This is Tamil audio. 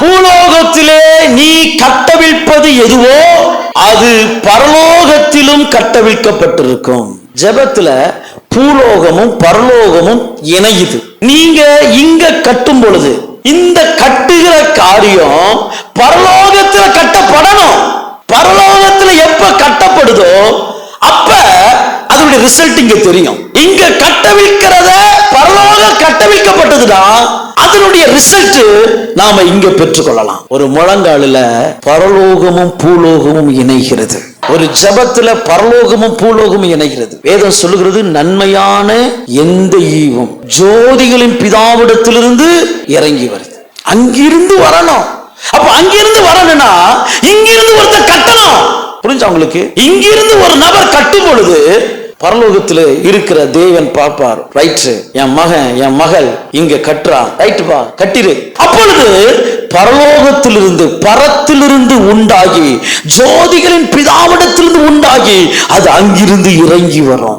பூலோகத்திலே நீ கட்டவிழ்ப்பது எதுவோ அது பரலோகத்திலும் கட்டவிழ்க்கப்பட்டிருக்கும். ஜபத்துல பூலோகமும் பரலோகமும் இணையுது. நீங்க இங்க கட்டும் பொழுது இந்த கட்டுகிற காரியம் பரலோகத்துல கட்டப்படணும். பரலோகத்துல எப்ப கட்டப்படுதோ அப்ப அதனுடைய ரிசல்ட் இங்க தெரியும். இங்க கட்டவிழ்க்கிறத பரலோக கட்டவிழ்க்கப்பட்டதுன்னா அதனுடைய ரிசல்ட் நாம இங்க பெற்றுக்கொள்ளலாம். ஒரு முழங்காலில் பரலோகமும் பூலோகமும் இணைகிறது. ஒரு ஜபத்துல பரலோகமும் பூலோகமும் இணைகிறது. வேதம் சொல்லுகிறது நன்மையான எந்த ஈவும் ஜோதிகளின் பிதாவிடத்திலிருந்து இறங்கி வருது. அங்கிருந்து வரணும். அப்ப அங்கிருந்து வரணும்னா இங்கிருந்து ஒருத்தர் கட்டணும். புரிஞ்சா உங்களுக்கு? இங்கிருந்து ஒரு நபர் கட்டும் பொழுது பரலோகத்துல இருக்கிற தேவன் பார்ப்பார். ரைட்டு என் மகன் என் மகள் இங்க கட்டுறா ரைட்டு பா கட்டிரு அப்பொழுது பரலோகத்திலிருந்து பரத்திலிருந்து உண்டாகி ஜோதிகளின் பிதாவிடத்திலிருந்து உண்டாகி அது அங்கிருந்து இறங்கி வரும்.